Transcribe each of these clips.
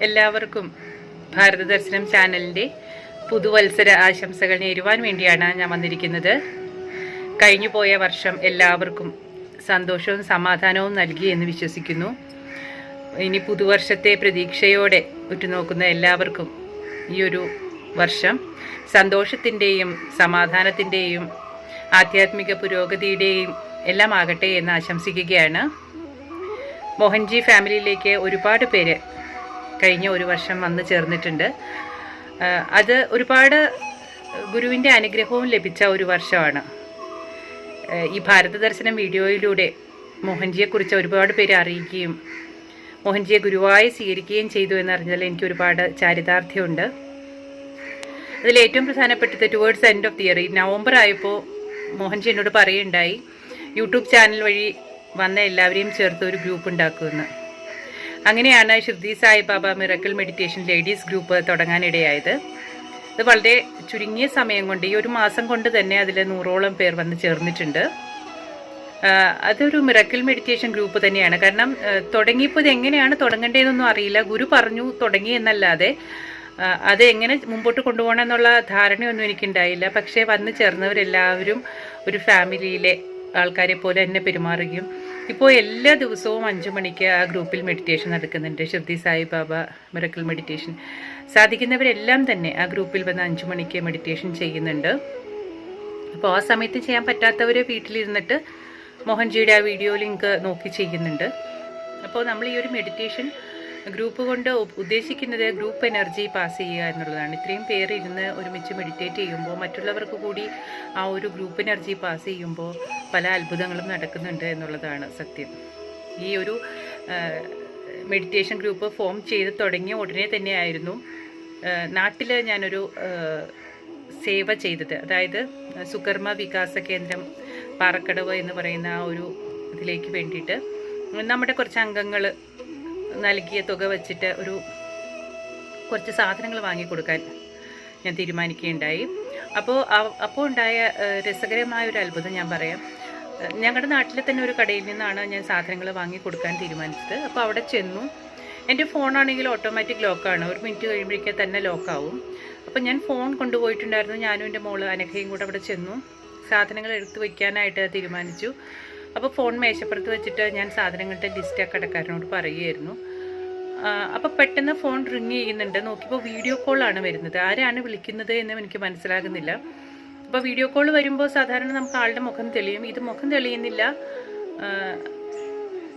എല്ലാവർക്കും ഭാരത ദർശനം ചാനലിന്റെ പുതുവത്സര ആശംസകൾ നേരുവാൻ വേണ്ടിയാണ് ഞാൻ വന്നിരിക്കുന്നത്. കഴിഞ്ഞു പോയ വർഷം എല്ലാവർക്കും സന്തോഷവും സമാധാനവും നൽകി എന്ന് വിശ്വസിക്കുന്നു. ഇനി പുതുവർഷത്തെ പ്രതീക്ഷയോടെ ഉറ്റുനോക്കുന്ന എല്ലാവർക്കും ഈ ഒരു വർഷം സന്തോഷത്തിന്റെയും സമാധാനത്തിന്റെയും ആധ്യാത്മിക പുരോഗതിയുടെയും എല്ലാം ആകട്ടെ എന്ന് ആശംസിക്കുകയാണ്. മോഹൻജി ഫാമിലിയിലേക്ക് ഒരുപാട് പേര് കഴിഞ്ഞ ഒരു വർഷം വന്നു ചേർന്നിട്ടുണ്ട്. അത് ഒരുപാട് ഗുരുവിന്റെ അനുഗ്രഹവും ലഭിച്ച ഒരു വർഷമാണ്. ഈ ഭാരത ദർശനം വീഡിയോയിലൂടെ മോഹൻജിയെക്കുറിച്ച് ഒരുപാട് പേര് അറിയിക്കുകയും മോഹൻജിയെ ഗുരുവായി സ്വീകരിക്കുകയും ചെയ്തു എന്നറിഞ്ഞതിൽ എനിക്ക് ഒരുപാട് ചാരിതാർത്ഥ്യമുണ്ട്. അതിൽ ഏറ്റവും പ്രധാനപ്പെട്ടത് ടുവേർഡ്സ് എൻഡ് ഓഫ് ഈ നവംബർ ആയപ്പോൾ മോഹൻജി എന്നോട് പറയുണ്ടായി യൂട്യൂബ് ചാനൽ വഴി വന്ന എല്ലാവരെയും ചേർത്ത് ഒരു ഗ്രൂപ്പ് ഉണ്ടാക്കുമെന്ന്. അങ്ങനെയാണ് Shirdi Saibaba miracle meditation ladies group തുടങ്ങാനിടയായത്. ഇത് വളരെ ചുരുങ്ങിയ സമയം കൊണ്ട് ഈ ഒരു മാസം കൊണ്ട് തന്നെ അതിൽ നൂറോളം പേർ വന്ന് ചേർന്നിട്ടുണ്ട്. അതൊരു മിറക്കിൾ മെഡിറ്റേഷൻ ഗ്രൂപ്പ് തന്നെയാണ്. കാരണം തുടങ്ങിയപ്പോൾ ഇത് എങ്ങനെയാണ് തുടങ്ങേണ്ടതെന്നൊന്നും അറിയില്ല. ഗുരു പറഞ്ഞു തുടങ്ങി എന്നല്ലാതെ അത് എങ്ങനെ മുമ്പോട്ട് കൊണ്ടുപോകണം എന്നുള്ള ധാരണയൊന്നും എനിക്കുണ്ടായില്ല. പക്ഷേ വന്ന് ചേർന്നവരെല്ലാവരും ഒരു ഫാമിലിയിലെ ആൾക്കാരെ പോലെ എന്നെ പെരുമാറുകയും ഇപ്പോൾ എല്ലാ ദിവസവും അഞ്ചു മണിക്ക് ആ ഗ്രൂപ്പിൽ മെഡിറ്റേഷൻ നടക്കുന്നുണ്ട്. ഷിർദി സായി ബാബ മിറക്കിൾ മെഡിറ്റേഷൻ സാധിക്കുന്നവരെല്ലാം തന്നെ ആ ഗ്രൂപ്പിൽ വന്ന് അഞ്ചു മണിക്ക് മെഡിറ്റേഷൻ ചെയ്യുന്നുണ്ട്. അപ്പോൾ ആ സമയത്ത് ചെയ്യാൻ പറ്റാത്തവർ വീട്ടിലിരുന്നിട്ട് മോഹൻജിയുടെ ആ വീഡിയോ ലിങ്ക് നോക്കി ചെയ്യുന്നുണ്ട്. അപ്പോൾ നമ്മൾ ഈ ഒരു മെഡിറ്റേഷൻ ഗ്രൂപ്പ് കൊണ്ട് ഉദ്ദേശിക്കുന്നത് ഗ്രൂപ്പ് എനർജി പാസ് ചെയ്യുക എന്നുള്ളതാണ്. ഇത്രയും പേര് ഇരുന്ന് ഒരുമിച്ച് മെഡിറ്റേറ്റ് ചെയ്യുമ്പോൾ മറ്റുള്ളവർക്ക് കൂടി ആ ഒരു ഗ്രൂപ്പ് എനർജി പാസ് ചെയ്യുമ്പോൾ പല അത്ഭുതങ്ങളും നടക്കുന്നുണ്ട് എന്നുള്ളതാണ് സത്യം. ഈ ഒരു മെഡിറ്റേഷൻ ഗ്രൂപ്പ് ഫോം ചെയ്ത് തുടങ്ങിയ ഉടനെ തന്നെയായിരുന്നു നാട്ടിൽ ഞാനൊരു സേവ ചെയ്തത്. അതായത് സുകർമ്മ വികാസ കേന്ദ്രം പാറക്കടവ് എന്ന് പറയുന്ന ആ ഒരു ഇതിലേക്ക് വേണ്ടിയിട്ട്. നമ്മുടെ കുറച്ച് അംഗങ്ങൾ നൽകിയ തുക വച്ചിട്ട് ഒരു കുറച്ച് സാധനങ്ങൾ വാങ്ങിക്കൊടുക്കാൻ ഞാൻ തീരുമാനിക്കുകയുണ്ടായി. അപ്പോൾ അപ്പോൾ ഉണ്ടായ രസകരമായ ഒരു അത്ഭുതം ഞാൻ പറയാം. ഞങ്ങളുടെ നാട്ടിലെ തന്നെ ഒരു കടയിൽ നിന്നാണ് ഞാൻ സാധനങ്ങൾ വാങ്ങി കൊടുക്കാൻ തീരുമാനിച്ചത്. അപ്പോൾ അവിടെ ചെന്നു. എന്റെ ഫോണാണെങ്കിൽ ഓട്ടോമാറ്റിക് ലോക്കാണ്. ഒരു മിനിറ്റ് കഴിയുമ്പോഴേക്കേ തന്നെ ലോക്കാവും. അപ്പോൾ ഞാൻ ഫോൺ കൊണ്ടുപോയിട്ടുണ്ടായിരുന്നു. ഞാനും എന്റെ മോൾ അനഘയും കൂടെ അവിടെ ചെന്നു. സാധനങ്ങൾ എടുത്തു വയ്ക്കാനായിട്ട് തീരുമാനിച്ചു. അപ്പോൾ ഫോൺ മേശപ്പുറത്ത് വെച്ചിട്ട് ഞാൻ സാധനങ്ങളുടെ ലിസ്റ്റ് ആ കടക്കാരനോട് പറയുമായിരുന്നു അപ്പോൾ പെട്ടെന്ന് ഫോൺ റിങ് ചെയ്യുന്നുണ്ട്. നോക്കിയപ്പോൾ വീഡിയോ കോളാണ് വരുന്നത്. ആരാണ് വിളിക്കുന്നത് എന്ന് എനിക്ക് മനസ്സിലാകുന്നില്ല. അപ്പോൾ വീഡിയോ കോൾ വരുമ്പോൾ സാധാരണ നമുക്ക് ആളുടെ മുഖം തെളിയും. ഇത് മുഖം തെളിയുന്നില്ല.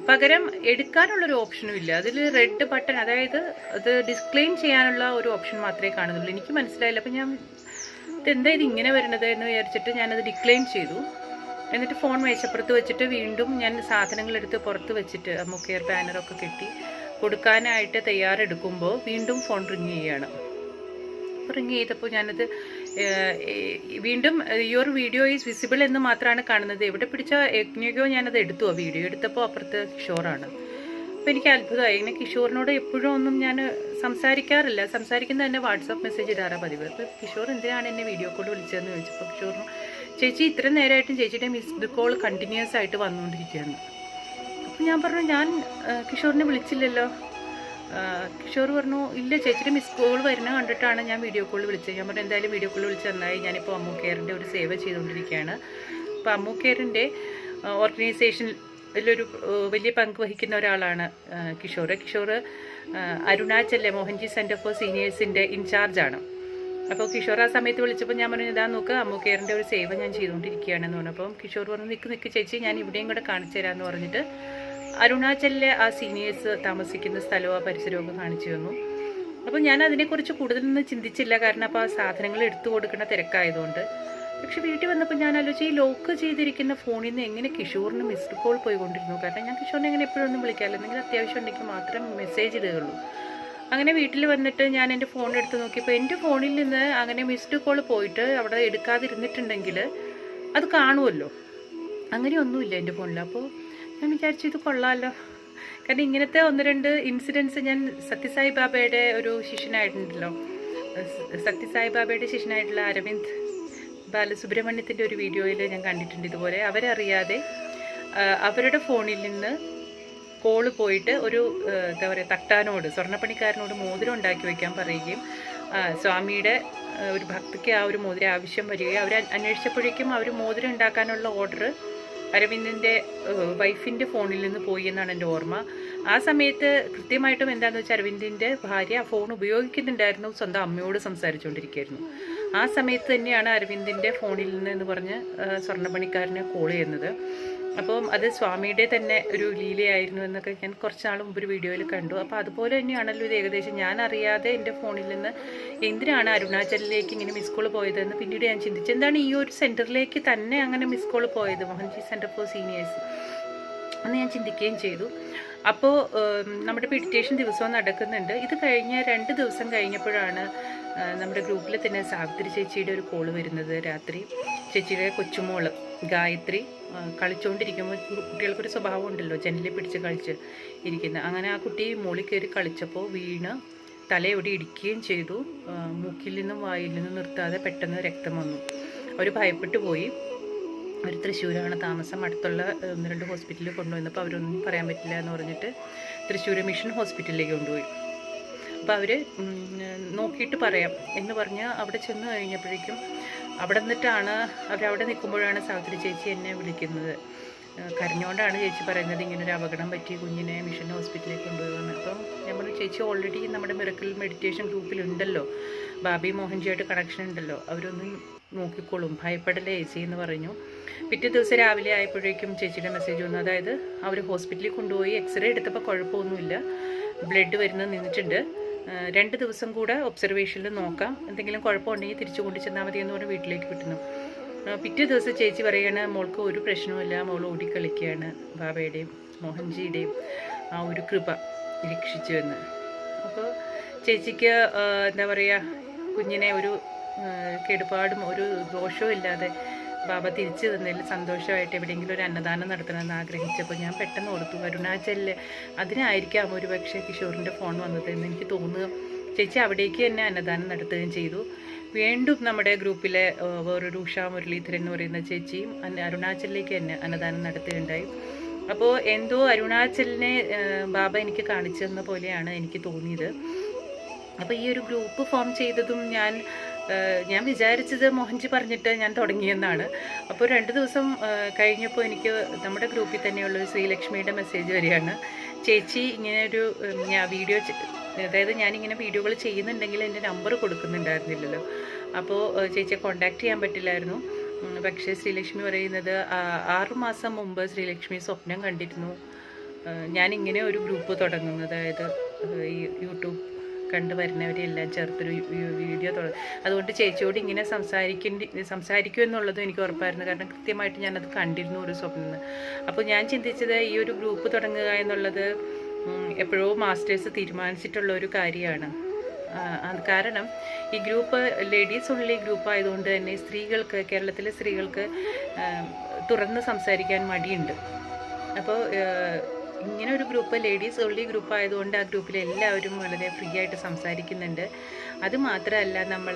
പകരം എടുക്കാനുള്ളൊരു ഓപ്ഷനും ഇല്ല. അതിൽ റെഡ് ബട്ടൺ അതായത് അത് ഡിസ്ക്ലെയിം ചെയ്യാനുള്ള ഒരു ഓപ്ഷൻ മാത്രമേ കാണുന്നുള്ളൂ. എനിക്ക് മനസ്സിലായില്ല. അപ്പം ഞാൻ ഇതെന്താ ഇത് ഇങ്ങനെ വരുന്നത്? എന്ന് വിചാരിച്ചിട്ട് ഞാനത് ഡിക്ലെയിം ചെയ്തു. എന്നിട്ട് ഫോൺ മേശപ്പുറത്ത് വെച്ചിട്ട് വീണ്ടും ഞാൻ സാധനങ്ങൾ എടുത്ത് പുറത്ത് വെച്ചിട്ട് മുക്കെയർ ബാനറൊക്കെ കെട്ടി കൊടുക്കാനായിട്ട് തയ്യാറെടുക്കുമ്പോൾ വീണ്ടും ഫോൺ റിങ് ചെയ്യാണ്. റിങ് ചെയ്തപ്പോൾ ഞാനത് വീണ്ടും യുവർ വീഡിയോ ഈസ് വിസിബിൾ എന്ന് മാത്രമാണ് കാണുന്നത്. എവിടെ പിടിച്ച എങ്ങനെയൊക്കെയോ ഞാനത് എടുത്തു. ആ വീഡിയോ എടുത്തപ്പോൾ അപ്പുറത്ത് കിഷോറാണ്. അപ്പോൾ എനിക്ക് അത്ഭുതമായി. ഇങ്ങനെ കിഷോറിനോട് എപ്പോഴും ഒന്നും ഞാൻ സംസാരിക്കാറില്ല. സംസാരിക്കുന്നത് തന്നെ വാട്സാപ്പ് മെസ്സേജ് ഇടാറാണ് പതിവ്. അപ്പോൾ കിഷോർ എന്തിനാണ് എന്നെ വീഡിയോ കോൾ വിളിച്ചതെന്ന് ചോദിച്ചപ്പോൾ കിഷോറിന് ചേച്ചി ഇത്ര നേരമായിട്ടും ചേച്ചിയുടെ മിസ്ഡ് കോൾ കണ്ടിന്യൂസ് ആയിട്ട് വന്നുകൊണ്ടിരിക്കുകയാണ്. അപ്പം ഞാൻ പറഞ്ഞു ഞാൻ കിഷോറിനെ വിളിച്ചില്ലല്ലോ. കിഷോർ പറഞ്ഞു ഇല്ല ചേച്ചിയുടെ മിസ് കോൾ വരുന്ന കണ്ടിട്ടാണ് ഞാൻ വീഡിയോ കോൾ വിളിച്ചത്. ഞാൻ പറഞ്ഞു എന്തായാലും വീഡിയോ കോൾ വിളിച്ച് നന്നായി. ഞാനിപ്പോൾ അമ്മു കെയറിന്റെ ഒരു സേവ ചെയ്തുകൊണ്ടിരിക്കുകയാണ്. അപ്പോൾ അമ്മു കെയറിന്റെ ഓർഗനൈസേഷനിലൊരു വലിയ പങ്ക് വഹിക്കുന്ന ഒരാളാണ് കിഷോർ കിഷോർ അരുണാചലിലെ മോഹൻജി സെന്റർ ഫോർ സീനിയേഴ്സിന്റെ ഇൻചാർജാണ് അപ്പോൾ കിഷോർ ആ സമയത്ത് വിളിച്ചപ്പോൾ ഞാൻ പറഞ്ഞു ഇതാ നോക്ക് അമ്മു കെയറിന്റെ ഒരു സേവ ഞാൻ ചെയ്തുകൊണ്ടിരിക്കുകയാണെന്ന് പറഞ്ഞു. അപ്പം കിഷോർ പറഞ്ഞു നിൽക്ക് നിൽക്ക് ചേച്ചി ഞാൻ ഇവിടെയും കൂടെ കാണിച്ചു തരാമെന്ന് പറഞ്ഞിട്ട് അരുണാചലിലെ ആ സീനിയേഴ്സ് താമസിക്കുന്ന സ്ഥലവും ആ പരിസരവും ഒക്കെ കാണിച്ചു തന്നു. അപ്പോൾ ഞാൻ അതിനെക്കുറിച്ച് കൂടുതലൊന്നും ചിന്തിച്ചില്ല. കാരണം അപ്പോൾ ആ സാധനങ്ങൾ എടുത്തു കൊടുക്കുന്ന തിരക്കായതുകൊണ്ട്. പക്ഷെ വീട്ടിൽ വന്നപ്പോൾ ഞാൻ ആലോചിച്ചു ഈ ലോക്ക് ചെയ്തിരിക്കുന്ന ഫോണിൽ നിന്ന് എങ്ങനെ കിഷോറിന് മിസ്ഡ് കോൾ പോയിക്കൊണ്ടിരുന്നു? കാരണം ഞാൻ കിഷോറിനെ എങ്ങനെ എപ്പോഴൊന്നും ഒന്നും വിളിക്കാറില്ല. എന്തെങ്കിലും അത്യാവശ്യം ഉണ്ടെങ്കിൽ മാത്രം മെസ്സേജ് ഇടുകയുള്ളൂ. അങ്ങനെ വീട്ടിൽ വന്നിട്ട് ഞാൻ എന്റെ ഫോൺ എടുത്ത് നോക്കിയപ്പോൾ എന്റെ ഫോണിൽ നിന്ന് അങ്ങനെ മിസ്ഡ് കോൾ പോയിട്ട് അവിടെ എടുക്കാതിരുന്നിട്ടുണ്ടെങ്കിൽ അത് കാണുമല്ലോ അങ്ങനെയൊന്നുമില്ല എന്റെ ഫോണിൽ അപ്പോൾ ഞാൻ വിചാരിച്ചു ഇത് കൊള്ളാമല്ലോ കാരണം ഇങ്ങനത്തെ ഒന്ന് രണ്ട് ഇൻസിഡൻസ് ഞാൻ സത്യസായി ബാബയുടെ ഒരു ശിഷ്യനായിട്ടുണ്ടല്ലോ. സത്യസായി ബാബയുടെ ശിഷ്യനായിട്ടുള്ള അരവിന്ദ് ബാലസുബ്രഹ്മണ്യത്തിന്റെ ഒരു വീഡിയോയിൽ ഞാൻ കണ്ടിട്ടുണ്ട് ഇതുപോലെ. അവരറിയാതെ അവരുടെ ഫോണിൽ നിന്ന് കോൾ പോയിട്ട് ഒരു എന്താ പറയുക തട്ടാനോട് സ്വർണപ്പണിക്കാരനോട് മോതിരം ഉണ്ടാക്കി വയ്ക്കാൻ പറയുകയും സ്വാമിയുടെ ഒരു ഭക്തിക്ക് ആ ഒരു മോതിരം ആവശ്യം വരികയും അവർ അന്വേഷിച്ചപ്പോഴേക്കും അവർ മോതിരം ഉണ്ടാക്കാനുള്ള ഓർഡർ അരവിന്ദിന്റെ വൈഫിന്റെ ഫോണിൽ നിന്ന് പോയി എന്നാണ് എന്റെ ഓർമ്മ. ആ സമയത്ത് കൃത്യമായിട്ടും എന്താണെന്ന് വെച്ചാൽ അരവിന്ദിന്റെ ഭാര്യ ആ ഫോൺ ഉപയോഗിക്കുന്നുണ്ടായിരുന്നു സ്വന്തം അമ്മയോട് സംസാരിച്ചുകൊണ്ടിരിക്കുകയായിരുന്നു. ആ സമയത്ത് തന്നെയാണ് അരവിന്ദിന്റെ ഫോണിൽ നിന്ന് എന്ന് പറഞ്ഞ് സ്വർണപ്പണിക്കാരനെ കോൾ ചെയ്യുന്നത്. അപ്പം അത് സ്വാമിയുടെ തന്നെ ഒരു ലീലയായിരുന്നു എന്നൊക്കെ ഞാൻ കുറച്ച് നാൾ മുമ്പ് ഒരു വീഡിയോയിൽ കണ്ടു. അപ്പോൾ അതുപോലെ തന്നെയാണല്ലോ ഇത് ഏകദേശം. ഞാൻ അറിയാതെ എന്റെ ഫോണിൽ നിന്ന് എന്തിനാണ് അരുണാചലിലേക്ക് ഇങ്ങനെ മിസ് കോൾ പോയതെന്ന് പിന്നീട് ഞാൻ ചിന്തിച്ചു. എന്താണ് ഈ ഒരു സെന്ററിലേക്ക് തന്നെ അങ്ങനെ മിസ് കോൾ പോയത്? മോഹൻജി സെന്റർ ഫോർ സീനിയേഴ്സ് എന്ന് ഞാൻ ചിന്തിക്കുകയും ചെയ്തു. അപ്പോൾ നമ്മുടെ മെഡിറ്റേഷൻ ദിവസവും നടക്കുന്നുണ്ട്. ഇത് കഴിഞ്ഞ രണ്ട് ദിവസം കഴിഞ്ഞപ്പോഴാണ് നമ്മുടെ ഗ്രൂപ്പിൽ തന്നെ സാവിത്രി ചേച്ചിയുടെ ഒരു കോൾ വരുന്നത് രാത്രി. ചേച്ചിയുടെ കൊച്ചുമോൾ ഗായത്രി. കളിച്ചുകൊണ്ടിരിക്കുമ്പോൾ കുട്ടികൾക്കൊരു സ്വഭാവം ഉണ്ടല്ലോ ജനലിൽ പിടിച്ച് കളിച്ച് ഇരിക്കുന്നത് അങ്ങനെ ആ കുട്ടി മുകളിൽ കയറി കളിച്ചപ്പോൾ വീണ് തലയോടി ഇടിക്കുകയും ചെയ്തു. മൂക്കിൽ നിന്നും വായിൽ നിന്നും നിർത്താതെ പെട്ടെന്ന് രക്തം വന്നു. അവർ ഭയപ്പെട്ടു പോയി. അവർ തൃശ്ശൂരാണ് താമസം. അടുത്തുള്ള ഒന്ന് രണ്ട് ഹോസ്പിറ്റലിൽ കൊണ്ടുവന്നപ്പോൾ അവരൊന്നും പറയാൻ പറ്റില്ല എന്ന് പറഞ്ഞിട്ട് തൃശ്ശൂർ മിഷൻ ഹോസ്പിറ്റലിലേക്ക് കൊണ്ടുപോയി. അപ്പോൾ അവർ നോക്കിയിട്ട് പറയാം എന്ന് പറഞ്ഞ് അവിടെ ചെന്ന് കഴിഞ്ഞപ്പോഴേക്കും അവിടെ നിന്നിട്ടാണ് അവരവിടെ നിൽക്കുമ്പോഴാണ് സാവിത്രി ചേച്ചി എന്നെ വിളിക്കുന്നത്. കരഞ്ഞുകൊണ്ടാണ് ചേച്ചി പറയുന്നത് ഇങ്ങനൊരു അപകടം പറ്റി കുഞ്ഞിനെ മിഷൻ ഹോസ്പിറ്റലിലേക്ക് കൊണ്ടുപോകുന്നത് അപ്പം പറഞ്ഞു ചേച്ചി ഓൾറെഡി നമ്മുടെ മിറക്കിൾ മെഡിറ്റേഷൻ ഗ്രൂപ്പിലുണ്ടല്ലോ ബാബി മോഹൻജിയായിട്ട് കണക്ഷൻ ഉണ്ടല്ലോ. അവരൊന്നും നോക്കിക്കോളും. ഭയപ്പെടലേ ചേച്ചി എന്ന് പറഞ്ഞു. പിറ്റേ ദിവസം രാവിലെ ആയപ്പോഴേക്കും ചേച്ചിയുടെ മെസ്സേജ് വന്നു. അതായത് അവർ ഹോസ്പിറ്റലിൽ കൊണ്ടുപോയി എക്സ്റേ എടുത്തപ്പോൾ കുഴപ്പമൊന്നുമില്ല. ബ്ലഡ് വരുന്നത് നിന്നിട്ടുണ്ട്. രണ്ട് ദിവസം കൂടെ ഒബ്സർവേഷനിൽ നോക്കാം. എന്തെങ്കിലും കുഴപ്പമുണ്ടെങ്കിൽ തിരിച്ചു കൊണ്ട് ചെന്നാൽ മതി എന്ന് പറഞ്ഞ് വീട്ടിലേക്ക് വിട്ടുന്നു. പിറ്റേ ദിവസം ചേച്ചി പറയാണ് മോൾക്ക് ഒരു പ്രശ്നവുമില്ല മോൾ ഓടിക്കളിക്കുകയാണ്. ബാബയുടെയും മോഹൻജിയുടെയും ആ ഒരു കൃപ രക്ഷിച്ചു എന്ന്. അപ്പോൾ ചേച്ചിക്ക് എന്താ പറയുക കുഞ്ഞിനെ ഒരു കേടുപാടും ഒരു ദോഷവും ഇല്ലാതെ ബാബ തിരിച്ചു തന്നതിൽ സന്തോഷമായിട്ട് എവിടെയെങ്കിലും ഒരു അന്നദാനം നടത്തണമെന്ന് ആഗ്രഹിച്ചപ്പോൾ ഞാൻ പെട്ടെന്ന് ഓർത്തു അരുണാചലിൽ അതിനായിരിക്കാം ഒരു പക്ഷേ കിഷോറിന്റെ ഫോൺ വന്നത് എന്ന് എനിക്ക് തോന്നുക. ചേച്ചി അവിടേക്ക് തന്നെ അന്നദാനം നടത്തുകയും ചെയ്തു. വീണ്ടും നമ്മുടെ ഗ്രൂപ്പിലെ വേറൊരു ഉഷ മുരളീധരൻ എന്ന് പറയുന്ന ചേച്ചിയും അരുണാചലിലേക്ക് തന്നെ അന്നദാനം നടത്തുകയുണ്ടായി. അപ്പോൾ എന്തോ അരുണാചലിനെ ബാബ എനിക്ക് കാണിച്ചു തന്ന പോലെയാണ് എനിക്ക് തോന്നിയത്. അപ്പോൾ ഈ ഒരു ഗ്രൂപ്പ് ഫോം ചെയ്തതും ഞാൻ ഞാൻ വിചാരിച്ചത് മോഹൻജി പറഞ്ഞിട്ട് ഞാൻ തുടങ്ങിയെന്നാണ്. അപ്പോൾ രണ്ട് ദിവസം കഴിഞ്ഞപ്പോൾ എനിക്ക് നമ്മുടെ ഗ്രൂപ്പിൽ തന്നെയുള്ള ശ്രീലക്ഷ്മിയുടെ മെസ്സേജ് വരികയാണ്. ചേച്ചി ഇങ്ങനെ ഒരു ഞാൻ വീഡിയോ അതായത് ഞാനിങ്ങനെ വീഡിയോകൾ ചെയ്യുന്നുണ്ടെങ്കിൽ എന്റെ നമ്പർ കൊടുക്കുന്നുണ്ടായിരുന്നില്ലല്ലോ. അപ്പോൾ ചേച്ചിയെ കോണ്ടാക്ട് ചെയ്യാൻ പറ്റില്ലായിരുന്നു. പക്ഷേ ശ്രീലക്ഷ്മി പറയുന്നത് ആറുമാസം ആറ് മാസം മുമ്പ് ശ്രീലക്ഷ്മി സ്വപ്നം കണ്ടിരുന്നു. ഞാനിങ്ങനെ ഒരു ഗ്രൂപ്പ് തുടങ്ങുന്നത്. അതായത് ഈ യൂട്യൂബ് കണ്ടു വരുന്നവരെല്ലാം ചേർത്തൊരു വീഡിയോ തുടങ്ങി അതുകൊണ്ട് ചേച്ചിയോട് ഇങ്ങനെ സംസാരിക്കേണ്ടി സംസാരിക്കും എന്നുള്ളതും എനിക്ക് ഉറപ്പായിരുന്നു. കാരണം കൃത്യമായിട്ട് ഞാനത് കണ്ടിരുന്നു ഒരു സ്വപ്നം അപ്പോൾ ഞാൻ ചിന്തിച്ചത് ഈ ഒരു ഗ്രൂപ്പ് തുടങ്ങുക എന്നുള്ളത് എപ്പോഴോ മാസ്റ്റേഴ്സ് തീരുമാനിച്ചിട്ടുള്ള ഒരു കാര്യമാണ്. കാരണം ഈ ഗ്രൂപ്പ് ലേഡീസ് ഓൺലി ഗ്രൂപ്പ് ആയതുകൊണ്ട് തന്നെ സ്ത്രീകൾക്ക് കേരളത്തിലെ സ്ത്രീകൾക്ക് തുറന്ന് സംസാരിക്കാൻ മടിയുണ്ട്. അപ്പോൾ ഇങ്ങനെ ഒരു ഗ്രൂപ്പ് ലേഡീസ് ഓൺലി ഗ്രൂപ്പ് ആയതുകൊണ്ട് ആ ഗ്രൂപ്പിൽ എല്ലാവരും വളരെ ഫ്രീ ആയിട്ട് സംസാരിക്കുന്നുണ്ട്. അതുമാത്രമല്ല നമ്മൾ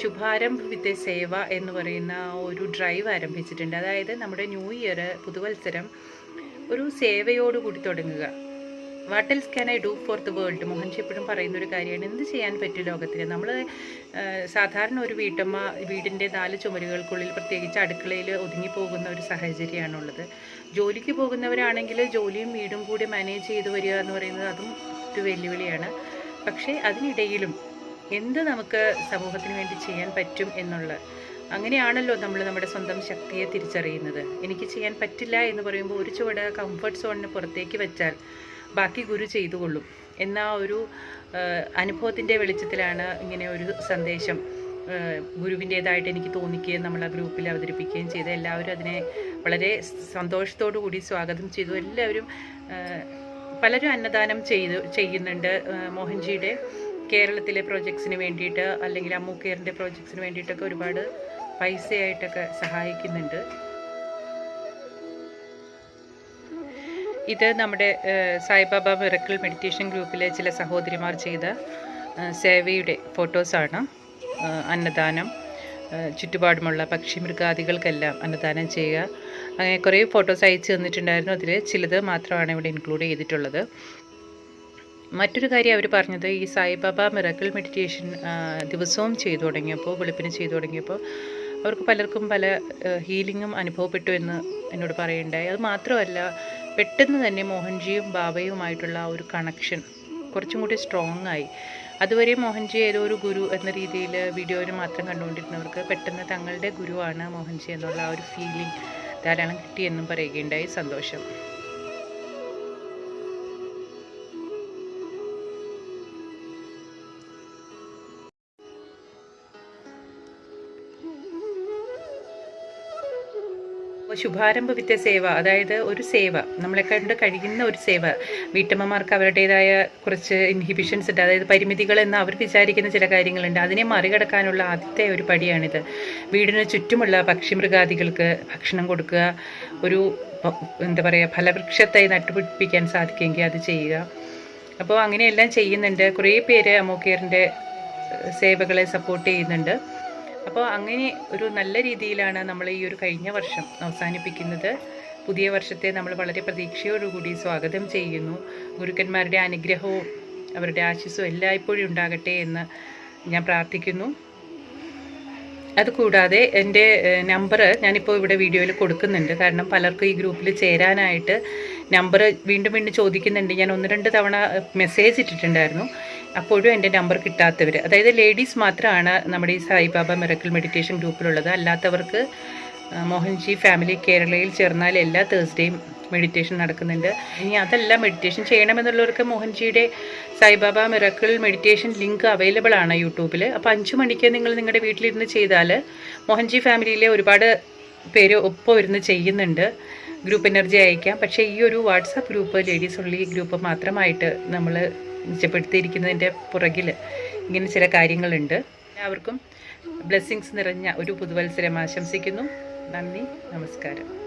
ശുഭാരംഭ വിത്ത് സേവ എന്ന് പറയുന്ന ഒരു ഡ്രൈവ് ആരംഭിച്ചിട്ടുണ്ട്. അതായത് നമ്മുടെ ന്യൂ ഇയർ പുതുവത്സരം ഒരു സേവയോടുകൂടി തുടങ്ങുക. What else can I do for the world Mohanji എപ്പോഴും പറയുന്ന ഒരു കാര്യമാണ്. എന്ത് ചെയ്യാൻ പറ്റും ലോകത്തിൽ നമ്മൾ സാധാരണ ഒരു വീട്ടമ്മ വീടിന്റെ നാല് ചുമരുകൾക്കുള്ളിൽ പ്രത്യേകിച്ച് അടുക്കളയിൽ ഒതുങ്ങിപ്പോകുന്ന ഒരു സാഹചര്യമാണുള്ളത്. ജോലിക്ക് പോകുന്നവരാണെങ്കിൽ ജോലിയും വീടും കൂടി മാനേജ് ചെയ്ത് വരിക എന്ന് പറയുന്നത് അതും ഒരു വെല്ലുവിളിയാണ്. പക്ഷേ അതിനിടയിലും എന്ത് നമുക്ക് സമൂഹത്തിന് വേണ്ടി ചെയ്യാൻ പറ്റും എന്നുള്ള അങ്ങനെയാണല്ലോ നമ്മൾ നമ്മുടെ സ്വന്തം ശക്തിയെ തിരിച്ചറിയുന്നത്. എനിക്ക് ചെയ്യാൻ പറ്റില്ല എന്ന് പറയുമ്പോൾ ഒരു ചുവട് കംഫർട്ട് സോണിന് പുറത്തേക്ക് വെച്ചാൽ ബാക്കി ഗുരു ചെയ്തുകൊള്ളും. എന്ന ഒരു അനുഭവത്തിന്റെ വെളിച്ചത്തിലാണ് ഇങ്ങനെ ഒരു സന്ദേശം ഗുരുവിന്റേതായിട്ട് എനിക്ക് തോന്നിക്കുകയും നമ്മൾ ആ ഗ്രൂപ്പിൽ അവതരിപ്പിക്കുകയും ചെയ്ത് എല്ലാവരും അതിനെ വളരെ സന്തോഷത്തോടു കൂടി സ്വാഗതം ചെയ്തു. എല്ലാവരും പലരും അന്നദാനം ചെയ്തു ചെയ്യുന്നുണ്ട്. മോഹൻജിയുടെ കേരളത്തിലെ പ്രോജക്ട്സിന് വേണ്ടിയിട്ട് അല്ലെങ്കിൽ അമ്മു കെയറിന്റെ പ്രോജക്ട്സിന് വേണ്ടിയിട്ടൊക്കെ ഒരുപാട് പൈസയായിട്ടൊക്കെ സഹായിക്കുന്നുണ്ട്. ഇത് നമ്മുടെ സായിബാബ മിറക്കിൾ മെഡിറ്റേഷൻ ഗ്രൂപ്പിലെ ചില സഹോദരിമാർ ചെയ്ത സേവയുടെ ഫോട്ടോസാണ്. അന്നദാനം ചുറ്റുപാടുമുള്ള പക്ഷി മൃഗാദികൾക്കെല്ലാം അന്നദാനം ചെയ്യുക. അങ്ങനെ കുറേ ഫോട്ടോസ് അയച്ചു തന്നിട്ടുണ്ടായിരുന്നു. അതിൽ ചിലത് മാത്രമാണ് ഇവിടെ ഇൻക്ലൂഡ് ചെയ്തിട്ടുള്ളത്. മറ്റൊരു കാര്യം അവർ പറഞ്ഞത് ഈ സായിബാബ മിറക്കിൾ മെഡിറ്റേഷൻ ദിവസവും ചെയ്തു തുടങ്ങിയപ്പോൾ വെളുപ്പിന് ചെയ്തു തുടങ്ങിയപ്പോൾ അവർക്ക് പലർക്കും പല ഹീലിങ്ങും അനുഭവപ്പെട്ടു എന്ന് എന്നോട് പറയുണ്ടായി അത് മാത്രമല്ല പെട്ടെന്ന് തന്നെ മോഹൻജിയും ബാബയുമായിട്ടുള്ള ആ ഒരു കണക്ഷൻ കുറച്ചും കൂടി സ്ട്രോങ് ആയി. അതുവരെ മോഹൻജി ഏതോ ഒരു ഗുരു എന്ന രീതിയിൽ വീഡിയോയിൽ മാത്രം കണ്ടുകൊണ്ടിരുന്നവർക്ക് പെട്ടെന്ന് തങ്ങളുടെ ഗുരുവാണ് മോഹൻജി എന്നുള്ള ആ ഒരു ഫീലിംഗ് ധാരാളം കിട്ടിയെന്നും പറയുകയുണ്ടായി. സന്തോഷം. ശുഭാരംഭ വിദ്യ സേവ അതായത് ഒരു സേവ നമ്മളെ കണ്ട് കഴിയുന്ന ഒരു സേവ. വീട്ടമ്മമാർക്ക് അവരുടേതായ കുറച്ച് ഇൻഹിബിഷൻസ് ഉണ്ട്. അതായത് പരിമിതികൾ എന്ന് അവർ വിചാരിക്കുന്ന ചില കാര്യങ്ങളുണ്ട്. അതിനെ മറികടക്കാനുള്ള ആദ്യത്തെ ഒരു പടിയാണിത്. വീടിന് ചുറ്റുമുള്ള പക്ഷിമൃഗാദികൾക്ക് ഭക്ഷണം കൊടുക്കുക ഒരു എന്താ പറയുക ഫലവൃക്ഷത്തെ നട്ടുപിടിപ്പിക്കാൻ സാധിക്കുമെങ്കിൽ അത് ചെയ്യുക. അപ്പോൾ അങ്ങനെയെല്ലാം ചെയ്യുന്നുണ്ട്. കുറേ പേര് അമോക്കെയറിന്റെ സേവകളെ സപ്പോർട്ട് ചെയ്യുന്നുണ്ട്. അപ്പോൾ അങ്ങനെ ഒരു നല്ല രീതിയിലാണ് നമ്മൾ ഈ ഒരു കഴിഞ്ഞ വർഷം അവസാനിപ്പിക്കുന്നത്. പുതിയ വർഷത്തെ നമ്മൾ വളരെ പ്രതീക്ഷയോടുകൂടി സ്വാഗതം ചെയ്യുന്നു. ഗുരുക്കന്മാരുടെ അനുഗ്രഹവും അവരുടെ ആശിസ്സും എല്ലായ്പ്പോഴും ഉണ്ടാകട്ടെ എന്ന് ഞാൻ പ്രാർത്ഥിക്കുന്നു. അതുകൂടാതെ എന്റെ നമ്പർ ഞാനിപ്പോൾ ഇവിടെ വീഡിയോയിൽ കൊടുക്കുന്നുണ്ട്. കാരണം പലർക്കും ഈ ഗ്രൂപ്പിൽ ചേരാനായിട്ട് നമ്പർ വീണ്ടും വീണ്ടും ചോദിക്കുന്നുണ്ട്. ഞാൻ ഒന്ന് രണ്ട് തവണ മെസ്സേജ് ഇട്ടിട്ടുണ്ടായിരുന്നു. അപ്പോഴും എന്റെ നമ്പർ കിട്ടാത്തവർ അതായത് ലേഡീസ് മാത്രമാണ് നമ്മുടെ ഈ സായിബാബ മിറക്കിൾ മെഡിറ്റേഷൻ ഗ്രൂപ്പിലുള്ളത് അല്ലാത്തവർക്ക് മോഹൻജി ഫാമിലി കേരളയിൽ ചേർന്നാൽ എല്ലാ തേഴ്സ്ഡേയും മെഡിറ്റേഷൻ നടക്കുന്നുണ്ട്. ഇനി അതല്ല മെഡിറ്റേഷൻ ചെയ്യണമെന്നുള്ളവർക്ക് മോഹൻജിയുടെ Saibaba miracle meditation link available ആണ് യൂട്യൂബിൽ. അപ്പോൾ അഞ്ച് മണിക്ക് നിങ്ങൾ നിങ്ങളുടെ വീട്ടിലിരുന്ന് ചെയ്താൽ മോഹൻജി ഫാമിലിയിലെ ഒരുപാട് പേര് ഒപ്പം ഇരുന്ന് ചെയ്യുന്നുണ്ട്. ഗ്രൂപ്പ് എനർജി അയക്കാം. പക്ഷേ ഈ ഒരു വാട്സാപ്പ് ഗ്രൂപ്പ് ലേഡീസ് ഉള്ളി ഗ്രൂപ്പ് മാത്രമായിട്ട് നമ്മൾ നിശ്ചയപ്പെടുത്തിയിരിക്കുന്നതിന്റെ പുറകിൽ ഇങ്ങനെ ചില കാര്യങ്ങളുണ്ട്. എല്ലാവർക്കും ബ്ലെസ്സിങ്സ് നിറഞ്ഞ ഒരു പുതുവത്സരം ആശംസിക്കുന്നു. നന്ദി നമസ്കാരം.